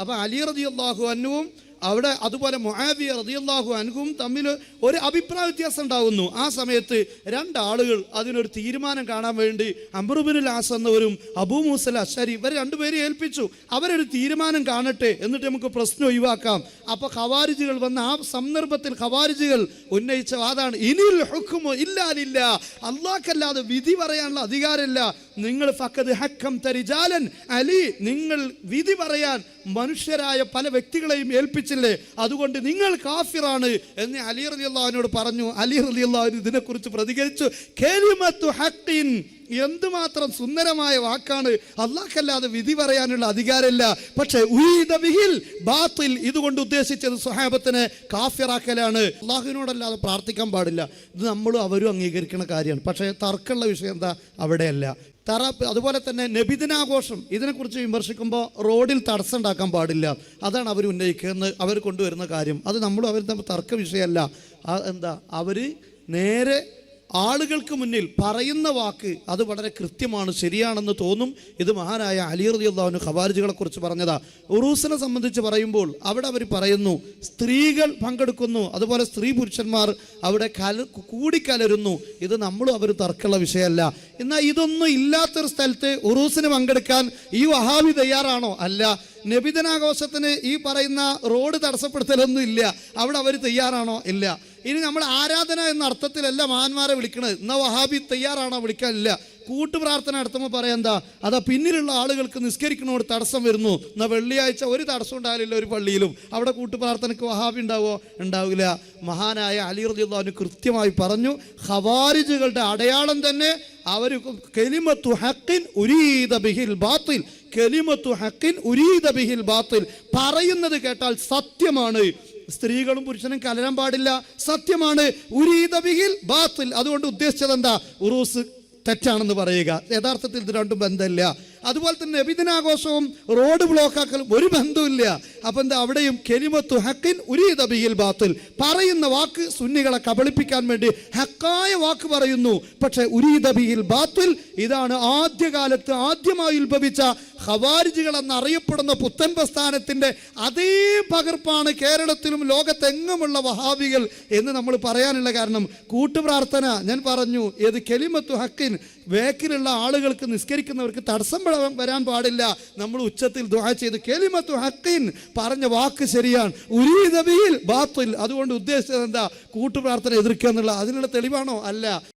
അപ്പൊ അലി റതി അള്ളാഹു അന്നുവും അവിടെ അതുപോലെ മൊഹാബിയ റതിയല്ലാഹു അൻഹും തമ്മിൽ ഒരു അഭിപ്രായ വ്യത്യാസം ഉണ്ടാകുന്നു ആ സമയത്ത് രണ്ടാളുകൾ അതിനൊരു തീരുമാനം കാണാൻ വേണ്ടി അമ്രുബിനുൽ ആസ് എന്നവരും അബൂ മൂസൽ അഷരി ഇവർ രണ്ടുപേരെ ഏൽപ്പിച്ചു. അവരൊരു തീരുമാനം കാണട്ടെ എന്നിട്ട് നമുക്ക് പ്രശ്നം ഒഴിവാക്കാം. അപ്പോൾ ഖവാരിജികൾ വന്ന ആ സന്ദർഭത്തിൽ ഖവാരിജികൾ ഉന്നയിച്ച വാദാണ് ഇനിൽ ഹുക്കുമോ ഇല്ലാലില്ല അള്ളാഹ്ക്കല്ലാതെ വിധി പറയാനുള്ള അധികാരമില്ല. നിങ്ങൾ ഫക്കത് ഹക്കം തരിജാലൻ അലി നിങ്ങൾ വിധി പറയാൻ മനുഷ്യരായ പല വ്യക്തികളെയും ഏൽപ്പിച്ചില്ലേ? അതുകൊണ്ട് നിങ്ങൾ കാഫിറാണ് എന്ന് അലി റലി അള്ളാഹുവിനോട് പറഞ്ഞു. അലി റലി ഇതിനെക്കുറിച്ച് പ്രതികരിച്ചു. എന്തുമാത്രം സുന്ദരമായ വാക്കാണ് അള്ളാഹ്ക്കല്ലാതെ വിധി പറയാനുള്ള അധികാരമില്ല. പക്ഷേ ബാത്തിൽ ഇതുകൊണ്ട് ഉദ്ദേശിച്ചത് സുഹാബത്തിനെ കാഫിറാക്കലാണ്. അള്ളാഹുവിനോടല്ലാതെ പ്രാർത്ഥിക്കാൻ പാടില്ല. ഇത് നമ്മളും അവരും അംഗീകരിക്കുന്ന കാര്യമാണ്. പക്ഷേ തർക്കമുള്ള വിഷയം എന്താ? അവിടെയല്ല. തറ അതുപോലെ തന്നെ നബിദിനാഘോഷം. ഇതിനെക്കുറിച്ച് വിമർശിക്കുമ്പോൾ റോഡിൽ തടസ്സം ഉണ്ടാക്കാൻ പാടില്ല. അതാണ് അവർ ഉന്നയിക്കുന്ന അവർ കൊണ്ടുവരുന്ന കാര്യം. അത് നമ്മളും അവർ തമ്മിൽ തർക്ക വിഷയമല്ല. എന്താ? അവർ നേരെ ആളുകൾക്ക് മുന്നിൽ പറയുന്ന വാക്ക് അത് വളരെ കൃത്യമാണ് ശരിയാണെന്ന് തോന്നും. ഇത് മഹാനായ അലി റളിയല്ലാഹു ഖവാരിജുകളെക്കുറിച്ച് പറഞ്ഞതാ. ഉറൂസിനെ സംബന്ധിച്ച് പറയുമ്പോൾ അവിടെ അവർ പറയുന്നു സ്ത്രീകൾ പങ്കെടുക്കുന്നു. അതുപോലെ സ്ത്രീ പുരുഷന്മാർ അവിടെ കല കൂടിക്കലരുന്നു. ഇത് നമ്മളും അവർ തർക്കമുള്ള വിഷയമല്ല. എന്നാൽ ഇതൊന്നും ഇല്ലാത്തൊരു സ്ഥലത്ത് ഉറൂസിന് പങ്കെടുക്കാൻ ഈ വഹാബി തയ്യാറാണോ? അല്ല. നബിദിനാഘോഷത്തിന് ഈ പറയുന്ന റോഡ് തടസ്സപ്പെടുത്തലൊന്നും ഇല്ല. അവിടെ അവർ തയ്യാറാണോ? ഇല്ല. ഇനി നമ്മൾ ആരാധന എന്ന അർത്ഥത്തിലല്ല മഹാന്മാരെ വിളിക്കണത്. എന്നാ വഹാബി തയ്യാറാണോ വിളിക്കാൻ? വിളിക്കാനില്ല കൂട്ടുപ്രാർത്ഥന നടത്തുമ്പോൾ പറയാം എന്താ? അതാ പിന്നിലുള്ള ആളുകൾക്ക് നിസ്കരിക്കണോട് തടസ്സം വരുന്നു. എന്നാ വെള്ളിയാഴ്ച ഒരു തടസ്സം ഉണ്ടാവില്ല ഒരു പള്ളിയിലും. അവിടെ കൂട്ടുപ്രാർത്ഥനയ്ക്ക് വഹാബി ഉണ്ടാവോ? ഉണ്ടാവില്ല. മഹാനായ അലി റളിയല്ലാഹു കൃത്യമായി പറഞ്ഞു ഹവാരിജുകളുടെ അടയാളം തന്നെ അവർ കെലിമത്തു ഹക്കിൻ ഉരീദ ബിഹിൽ ബാത്തിൽ. കെലിമത്തു ഹക്കിൻ ഉരീദ ബിഹിൽ ബാത്തിൽ. പറയുന്നത് കേട്ടാൽ സത്യമാണ്. സ്ത്രീകളും പുരുഷനും കലരാൻ പാടില്ല. സത്യമാണ്. ഉരീദ ബിഹിൽ ബാത്തിൽ. അതുകൊണ്ട് ഉദ്ദേശിച്ചത് എന്താ ഉറൂസ് തെറ്റാണെന്ന് പറയുക. യഥാർത്ഥത്തിൽ ഇത് രണ്ടും ബന്ധമില്ല. അതുപോലെ തന്നെ നബിദിനാഘോഷവും റോഡ് ബ്ലോക്ക് ബ്ലോക്കാക്കലും ഒരു ബന്ധമില്ല അപ്പം എന്താ അവിടെയും കെരിമത്തു ഹക്കിൻ ബിഹിൽ ബാത്തിൽ. പറയുന്ന വാക്ക് സുന്നികളെ കബളിപ്പിക്കാൻ വേണ്ടി ഹക്കായ വാക്ക് പറയുന്നു. പക്ഷേ ബിഹിൽ ബാത്തിൽ ഇതാണ് ആദ്യകാലത്ത് ആദ്യമായി ഉത്ഭവിച്ച ഹവാരിജികൾ എന്നറിയപ്പെടുന്ന പുത്തൻ പ്രസ്ഥാനത്തിന്റെ അതേ പകർപ്പാണ് കേരളത്തിലും ലോകത്തെങ്ങുമുള്ള വഹാബികൾ എന്ന് നമ്മൾ പറയാനുള്ള കാരണം കൂട്ടുപ്രാർത്ഥന ഞാൻ പറഞ്ഞു. ഏത് കെലിമത്തു ഹക്കിൻ വേക്കിലുള്ള ആളുകൾക്ക് നിസ്കരിക്കുന്നവർക്ക് തടസ്സം വരാൻ- പാടില്ല. നമ്മൾ ഉച്ചത്തിൽ ദുആ ചെയ്ത് കെലിമത്തു ഹക്കിൻ പറഞ്ഞ വാക്ക് ശരിയാണ്. ഉരീദബിയിൽ ബാത്തിൽ. അതുകൊണ്ട് ഉദ്ദേശിച്ചത് എന്താ? കൂട്ടുപ്രാർത്ഥന എതിർക്കുക എന്നുള്ള അതിനുള്ള തെളിവാണോ? അല്ല.